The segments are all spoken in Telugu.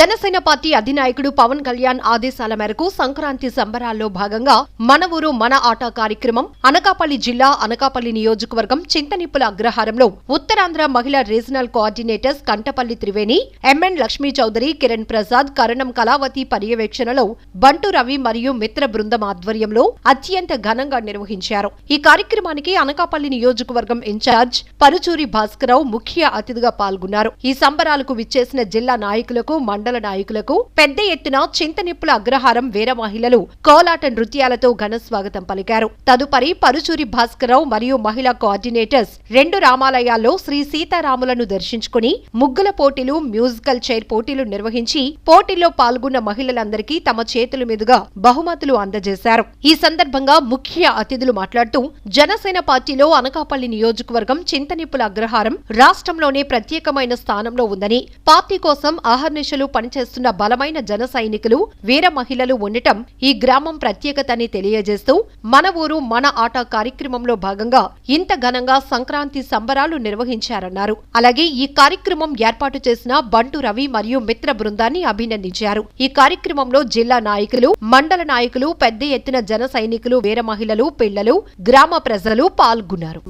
జనసేన పార్టీ అధినాయకుడు పవన్ కళ్యాణ్ ఆదేశాల మేరకు సంక్రాంతి సంబరాల్లో భాగంగా మన ఊరు మన ఆట కార్యక్రమం అనకాపల్లి జిల్లా అనకాపల్లి నియోజకవర్గం చింతనిప్పుల అగ్రహారంలో ఉత్తరాంధ్ర మహిళా regional coordinators Kantapalli Triveni M N Lakshmi Chowdary Kiran Prasad Karanam Kalavathi పర్యవేక్షణలో బంటు రవి మరియు మిత్ర బృందం ఆధ్వర్యంలో అత్యంత ఘనంగా నిర్వహించారు. ఈ కార్యక్రమానికి అనకాపల్లి నియోజకవర్గం ఇన్ఛార్జ్ పరుచూరి భాస్కరరావు ముఖ్య అతిథిగా పాల్గొన్నారు. ఈ సంబరాలకు విచ్చేసిన జిల్లా నాయకులకు మండల నాయకులకు పెద్ద ఎత్తున చింతనిప్పుల అగ్రహారం వీర మహిళలు కోలాట నృత్యాలతో ఘన స్వాగతం పలికారు. తదుపరి పరుచూరి భాస్కరరావు మరియు మహిళా కోఆర్డినేటర్స్ రెండు రామాలయాల్లో శ్రీ సీతారాములను దర్శించుకుని ముగ్గుల పోటీలు మ్యూజికల్ చైర్ పోటీలు నిర్వహించి పోటీల్లో పాల్గొన్న మహిళలందరికీ తమ చేతుల మీదుగా బహుమతులు అందజేశారు. ఈ సందర్భంగా ముఖ్య అతిథులు మాట్లాడుతూ జనసేన పార్టీలో అనకాపల్లి నియోజకవర్గం చింతనిప్పుల అగ్రహారం రాష్ట్రంలోనే ప్రత్యేకమైన స్థానంలో ఉందని పార్టీ కోసం ఆహర్నిశలు పనిచేస్తున్న బలమైన జన సైనికులు వీర మహిళలు ఉండటం ఈ గ్రామం ప్రత్యేకతని తెలియజేస్తూ మన ఊరు మన ఆట కార్యక్రమంలో భాగంగా ఇంత ఘనంగా సంక్రాంతి సంబరాలు నిర్వహించారన్నారు. అలాగే ఈ కార్యక్రమం ఏర్పాటు చేసిన బంటు రవి మరియు మిత్ర బృందాన్ని అభినందించారు. ఈ కార్యక్రమంలో జిల్లా నాయకులు మండల నాయకులు పెద్ద ఎత్తున జన సైనికులు వీర మహిళలు పిల్లలు గ్రామ ప్రజలు పాల్గొన్నారు.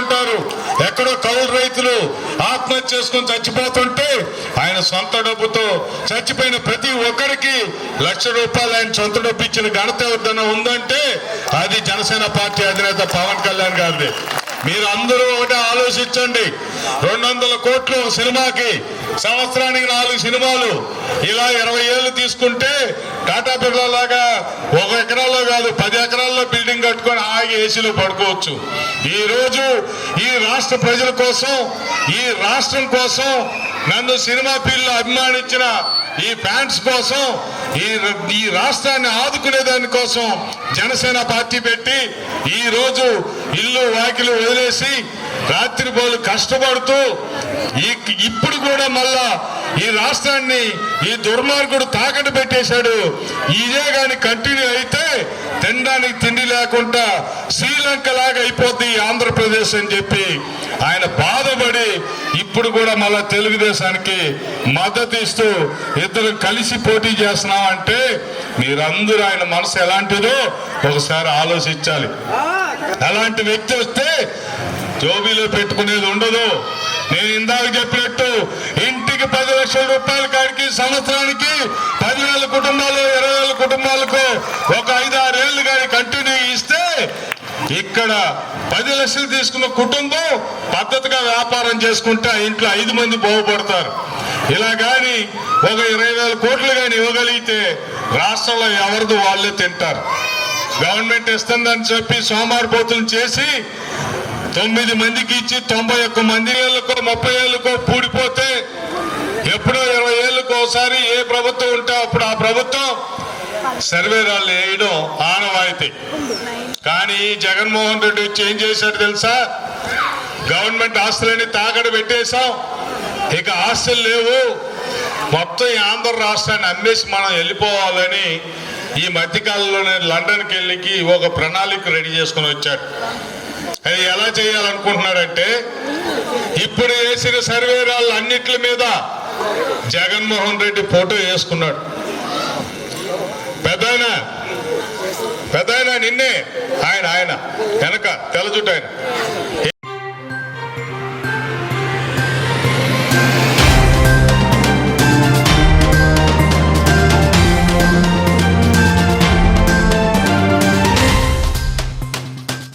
మీరే ఎక్కడో కౌలు రైతులు ఆత్మహత్య చేసుకొని చచ్చిపోతుంటే ఆయన సొంత డబ్బుతో చచ్చిపోయిన ప్రతి ఒక్కరికి లక్ష రూపాయలు ఆయన సొంత డబ్బు ఇచ్చిన ఘనత ఎవరిదైనా ఉందంటే అది జనసేన పార్టీ అధినేత పవన్ కళ్యాణ్ గారిది. మీరు అందరూ ఒకటే ఆలోచించండి. రెండు వందల కోట్లు సినిమాకి సంవత్సరానికి నాలుగు సినిమాలు ఇలా ఇరవై ఏళ్ళు తీసుకుంటే టాటా బిర్లా లాగా ఒక ఎకరాల్లో కాదు పది ఎకరాల్లో బిల్డింగ్ కట్టుకొని ఆగి ఏసీలో పడుకోవచ్చు. ఈ రోజు ఈ రాష్ట్ర ప్రజల కోసం ఈ రాష్ట్రం కోసం నన్ను సినిమా ఫీల్డ్ అభిమానించిన ఈ ఫ్యాన్స్ కోసం ఈ ఈ రాష్ట్రాన్ని ఆదుకునే దానికోసం జనసేన పార్టీ పెట్టి ఈ రోజు ఇల్లు వాకిలు వదిలేసి రాత్రిపోలు కష్టపడుతూ ఈ- ఇప్పుడు కూడా మళ్ళా ఈ రాష్ట్రాన్ని ఈ దుర్మార్గుడు తాకట్టు పెట్టేశాడు. ఇదే గాని కంటిన్యూ అయితే తినడానికి తిండి లేకుండా శ్రీలంక లాగా అయిపోద్ది ఆంధ్రప్రదేశ్ అని చెప్పి ఆయన బాధపడి ఇప్పుడు కూడా మళ్ళా తెలుగుదేశానికి మద్దతు ఇస్తూ ఇద్దరు కలిసి పోటీ చేస్తున్నాం అంటే మీరందరూ ఆయన మనసు ఎలాంటిదో ఒకసారి ఆలోచించాలి. అలాంటి వ్యక్తి వస్తే జోబీలో పెట్టుకునేది ఉండదు. నేను ఇందాక చెప్పినట్టు ఇంటికి పది లక్షల రూపాయల కాడికి సంవత్సరానికి పదివేల కుటుంబాలు ఇరవై వేల కుటుంబాలకు ఒక ఐదు ఆరేళ్ళు కానీ కంటిన్యూ ఇస్తే ఇక్కడ పది లక్షలు తీసుకున్న కుటుంబం పద్ధతిగా వ్యాపారం చేసుకుంటే ఇంట్లో ఐదు మంది బాగుపడతారు. ఇలా కానీ ఒక ఇరవై వేల కోట్లు కానీ ఇవ్వగలిగితే రాష్ట్రంలో ఎవరిది వాళ్ళే తింటారు. గవర్నమెంట్ ఇస్తుందని చెప్పి సోమారిపోతులు చేసి తొమ్మిది మందికి ఇచ్చి తొంభై ఒక్క మంది ఏళ్ళకో ముప్పై ఏళ్ళకో పూడిపోతే ఎప్పుడో ఇరవై ఏళ్ళకు ఒకసారి ఏ ప్రభుత్వం ఉంటే అప్పుడు ఆ ప్రభుత్వం సర్వేరాళ్ళు వేయడం ఆనవాయితీ. కానీ జగన్మోహన్ రెడ్డి వచ్చి ఏం చేశాడు తెలుసా? గవర్నమెంట్ ఆస్తులని తాకడ పెట్టేశాం. ఇక ఆస్తులు లేవు. మొత్తం ఈ ఆంధ్ర రాష్ట్రాన్ని అమ్మేసి మనం వెళ్ళిపోవాలని ఈ మధ్యకాలంలోనే లండన్కి వెళ్ళికి ఒక ప్రణాళిక రెడీ చేసుకుని వచ్చాడు అది ఎలా చేయాలనుకుంటున్నాడంటే ఇప్పుడు వేసిన సర్వే రాళ్ళు మీద జగన్మోహన్ రెడ్డి ఫోటో వేసుకున్నాడు. పెద్దాయన పెద్దాయన నిన్నే ఆయన ఆయన వెనక తెల్లజుట్టు ఆయన.